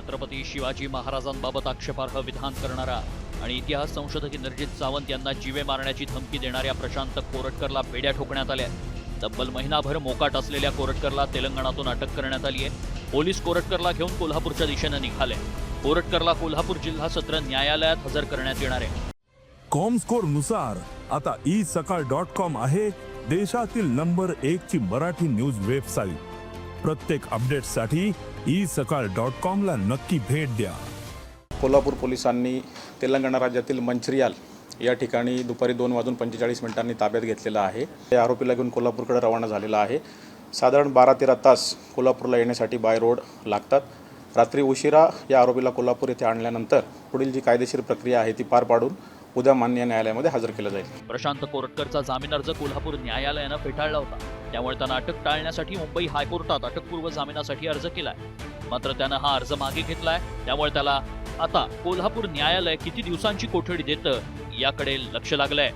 छत्रपती शिवाजी महाराजांबाबत आक्षेपार्ह विधान करणारा आणि इतिहास संशोधक इंद्रजित सावंत यांना जीवे मारण्याची धमकी देणाऱ्या प्रशांत कोरटकरला बेड्या ठोकण्यात आल्या. तब्बल महिनाभर मोकाट असलेल्या कोरटकरला तेलंगणातून अटक करण्यात आली आहे. पोलीस कोरटकरला घेऊन कोल्हापूरच्या दिशेनं निघाले. कोरटकरला कोल्हापूर जिल्हा सत्र न्यायालयात हजर करण्यात येणार आहे. कॉमस्कोरनुसार आता ई सकाळ डॉट कॉम आहे देशातील नंबर एक ची मराठी न्यूज वेबसाईट. प्रत्येक अपडेटसाठी ई सकाळ डॉट कॉमला नक्की भेट द्या. कोल्हापूर पोलिसांनी तेलंगणा राज्यातील मंचरियाल या ठिकाणी दुपारी दोन वाजून पंचेचाळीस मिनिटांनी ताब्यात घेतलेलं आहे. या आरोपीला घेऊन कोल्हापूरकडे रवाना झालेला आहे. साधारण बारा तेरा तास कोल्हापूरला येण्यासाठी बाय रोड लागतात. रात्री उशिरा या आरोपीला कोल्हापूर येथे आणल्यानंतर पुढील जी कायदेशीर प्रक्रिया आहे ती पार पाडून उद्या मान्य न्यायालयामध्ये हजर केलं जाईल. प्रशांत कोरटकरचा जामीन अर्ज कोल्हापूर न्यायालयानं फेटाळला होता. त्यामुळे त्यानं अटक टाळण्यासाठी मुंबई हायकोर्टात अटकपूर्व जामिनासाठी अर्ज केलाय. मात्र त्यानं हा अर्ज मागे घेतलाय. त्यामुळे त्याला आता कोल्हापूर न्यायालय किती दिवसांची कोठडी देतं याकडे लक्ष लागलंय.